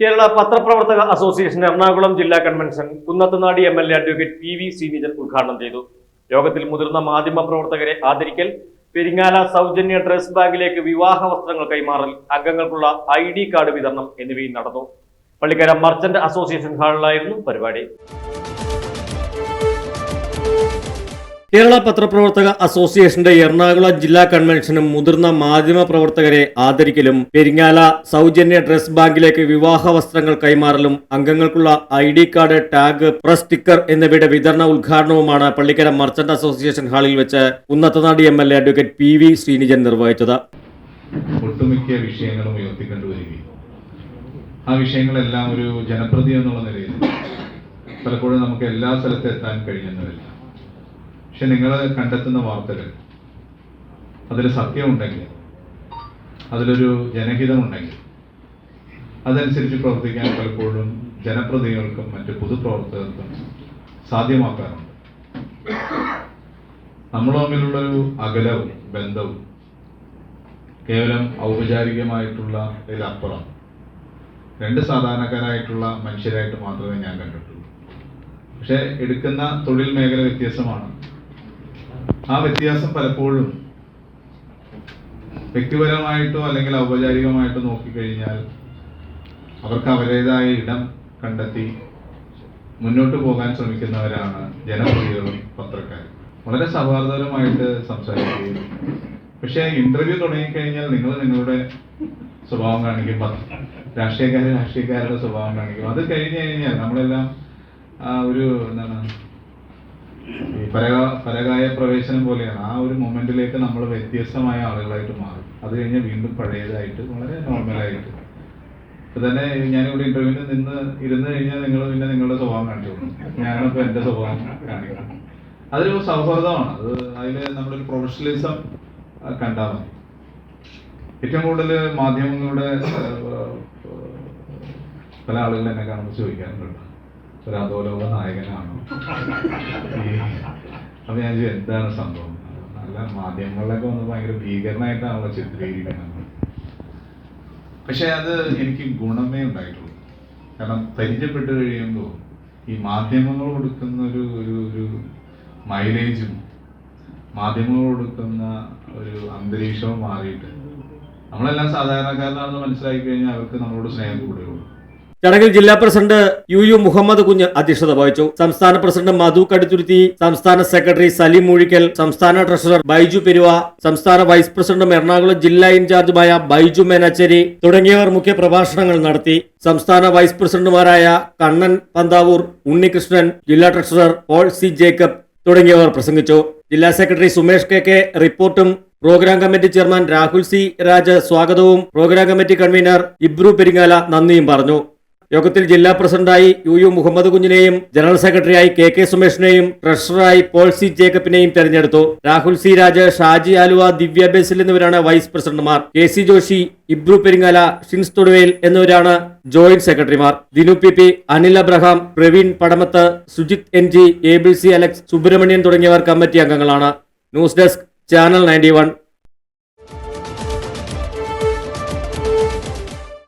കേരള പത്രപ്രവർത്തക അസോസിയേഷൻ എറണാകുളം ജില്ലാ convention കുന്നത്തുനാടി M L A advocate P V Sreenijan ഉദ്ഘാടനം ചെയ്തു. യോഗത്തിൽ മുതിർന്ന മാധ്യമ പ്രവർത്തകരെ ആദരിക്കൽ പെരിങ്ങാല സൗജന്യ ഡ്രസ് ബാഗിലേക്ക് വിവാഹ വസ്ത്രങ്ങൾ കൈമാറൽ അംഗങ്ങൾക്കുള്ള ഐ ഡി കാർഡ് വിതരണം എന്നിവയും നടന്നു. പള്ളിക്കര മർച്ചന്റ് അസോസിയേഷൻ ഹാളിലായിരുന്നു പരിപാടി. കേരള പത്രപ്രവർത്തക അസോസിയേഷന്റെ എറണാകുളം ജില്ലാ കൺവെൻഷനും മുതിർന്ന മാധ്യമ പ്രവർത്തകരെ ആദരിക്കലും പെരിങ്ങാല സൗജന്യ ഡ്രസ് ബാങ്കിലേക്ക് വിവാഹ വസ്ത്രങ്ങൾ കൈമാറലും അംഗങ്ങൾക്കുള്ള I D card tag press sticker എന്നിവയുടെ വിതരണ ഉദ്ഘാടനവുമാണ് പള്ളിക്കര മർച്ചന്റ് അസോസിയേഷൻ ഹാളിൽ വെച്ച് ഉന്നത്തനാടി M L A advocate P V Sreenijan നിർവഹിച്ചത്. വിഷയങ്ങളും ആ വിഷയങ്ങളെല്ലാം ഒരു ജനപ്രതി എന്നുള്ള നിലയിൽ പലപ്പോഴും നമുക്ക് എല്ലാ സ്ഥലത്തും എത്താൻ കഴിയുന്നതല്ല. പക്ഷെ നിങ്ങൾ കണ്ടെത്തുന്ന വാർത്തകൾ അതിൽ സത്യമുണ്ടെങ്കിൽ അതിലൊരു ജനഹിതമുണ്ടെങ്കിൽ അതനുസരിച്ച് പ്രവർത്തിക്കാൻ പലപ്പോഴും ജനപ്രതിനിധികൾക്കും മറ്റ് പൊതുപ്രവർത്തകർക്കും സാധ്യമാക്കാറുണ്ട്. നമ്മൾ തമ്മിലുള്ളൊരു അകലവും ബന്ധവും കേവലം ഔപചാരികമായിട്ടുള്ള ഇതിലപ്പുറം രണ്ട് സാധാരണക്കാരായിട്ടുള്ള മനുഷ്യരായിട്ട് മാത്രമേ ഞാൻ കണ്ടിട്ടുള്ളൂ. പക്ഷേ എടുക്കുന്ന തൊഴിൽ മേഖല വ്യത്യസ്തമാണ് ആ വ്യത്യാസം പലപ്പോഴും വ്യക്തിപരമായിട്ടോ അല്ലെങ്കിൽ ഔപചാരികമായിട്ടോ നോക്കിക്കഴിഞ്ഞാൽ അവർക്ക് അവരുടേതായ ഇടം കണ്ടെത്തി മുന്നോട്ട് പോകാൻ ശ്രമിക്കുന്നവരാണ് ജനപ്രതിനിധികളും പത്രക്കാരും വളരെ സൗഹാർദ്ദപരമായിട്ട് സംസാരിക്കുകയും. പക്ഷേ ഇന്റർവ്യൂ തുടങ്ങിക്കഴിഞ്ഞാൽ നിങ്ങൾ നിങ്ങളുടെ സ്വഭാവം കാണിക്കും. രാഷ്ട്രീയക്കാർ രാഷ്ട്രീയക്കാര് രാഷ്ട്രീയക്കാരുടെ സ്വഭാവം കാണിക്കും. അത് കഴിഞ്ഞു കഴിഞ്ഞാൽ നമ്മളെല്ലാം ഒരു എന്താണ് പരക പരകായ പ്രവേശനം പോലെയാണ്. ആ ഒരു മൊമെന്റിലേക്ക് നമ്മൾ വ്യത്യസ്തമായ ആളുകളായിട്ട് മാറും. അത് കഴിഞ്ഞ് വീണ്ടും പഴയതായിട്ട് വളരെ നോർമലായിട്ട് ഇപ്പൊ തന്നെ ഞാനിവിടെ ഇന്റർവ്യൂവിന് നിന്ന് ഇരുന്ന് കഴിഞ്ഞാൽ നിങ്ങൾ പിന്നെ നിങ്ങളുടെ സ്വഭാവം കാണിച്ചോളൂ ഞാനിപ്പോ എന്റെ സ്വഭാവം കാണിക്കണം അതൊരു സൗഹൃദമാണ് അത് അതിൽ നമ്മുടെ ഒരു പ്രൊഫഷണലിസം കണ്ടാൽ മതി. ഏറ്റവും കൂടുതൽ മാധ്യമങ്ങളുടെ പല ആളുകൾ എന്നെ കാണുമ്പോൾ ചോദിക്കാറുണ്ട്. ഒരു അധോലോക നായകനാണോ അപ്പൊ ഞാൻ എന്താണ് സംഭവം? നല്ല മാധ്യമങ്ങളിലൊക്കെ വന്ന് ഭയങ്കര ഭീകരനായിട്ടാണല്ലോ ചിത്രീകരിക്കുന്നത്. പക്ഷെ അത് എനിക്ക് ഗുണമേ ഉണ്ടായിട്ടുള്ളൂ. കാരണം പരിചയപ്പെട്ട് കഴിയുമ്പോൾ ഈ മാധ്യമങ്ങൾ കൊടുക്കുന്ന ഒരു ഒരു ഒരു മൈലേജും മാധ്യമങ്ങൾ കൊടുക്കുന്ന ഒരു അന്തരീക്ഷവും മാറിയിട്ട് നമ്മളെല്ലാം സാധാരണക്കാരനാണെന്ന് മനസ്സിലാക്കി കഴിഞ്ഞാൽ അവർക്ക് നമ്മളോട് സ്നേഹം കൂടുകയുള്ളൂ ചടങ്ങിൽ ജില്ലാ പ്രസിഡന്റ് യു യു മുഹമ്മദ് കുഞ്ഞ് അധ്യക്ഷത വഹിച്ചു. സംസ്ഥാന പ്രസിഡന്റ് മധു കടുത്തുരുത്തി സംസ്ഥാന സെക്രട്ടറി സലീം മൂഴിക്കൽ സംസ്ഥാന ട്രഷറർ ബൈജു പെരുവ സംസ്ഥാന വൈസ് പ്രസിഡന്റും എറണാകുളം ജില്ലാ ഇൻചാർജുമായ ബൈജു മേനാച്ചേരി തുടങ്ങിയവർ മുഖ്യ പ്രഭാഷണങ്ങൾ നടത്തി. സംസ്ഥാന വൈസ് പ്രസിഡന്റുമാരായ കണ്ണൻ പന്താവൂർ ഉണ്ണികൃഷ്ണൻ ജില്ലാ ട്രഷറർ പോൾ സി ജേക്കബ് തുടങ്ങിയവർ പ്രസംഗിച്ചു. ജില്ലാ സെക്രട്ടറി സുമേഷ് കെ കെ റിപ്പോർട്ടും programme committee chairman Rahul C Raja സ്വാഗതവും programme committee convener Ibru Peringala നന്ദിയും പറഞ്ഞു. യോഗത്തിൽ ജില്ലാ പ്രസിഡന്റായി യു യു മുഹമ്മദ് കുഞ്ഞിനെയും ജനറൽ സെക്രട്ടറിയായി കെ കെ സുമേഷിനെയും ട്രഷററായി പോൾ സി ജേക്കബിനെയും തെരഞ്ഞെടുത്തു. രാഹുൽ സി രാജ് ഷാജി ആലുവ ദിവ്യ ബേസിൽ എന്നിവരാണ് വൈസ് പ്രസിഡന്റുമാർ. കെ സി ജോഷി ഇബ്രു പെരിങ്ങാല ഷിൻസ് തൊടുവേൽ എന്നിവരാണ് ജോയിന്റ് സെക്രട്ടറിമാർ. Dinu P P Anil Abraham Praveen Padamath Sujith N G A B C Alex Subramanian തുടങ്ങിയവർ കമ്മിറ്റി അംഗങ്ങളാണ്. News desk channel ninety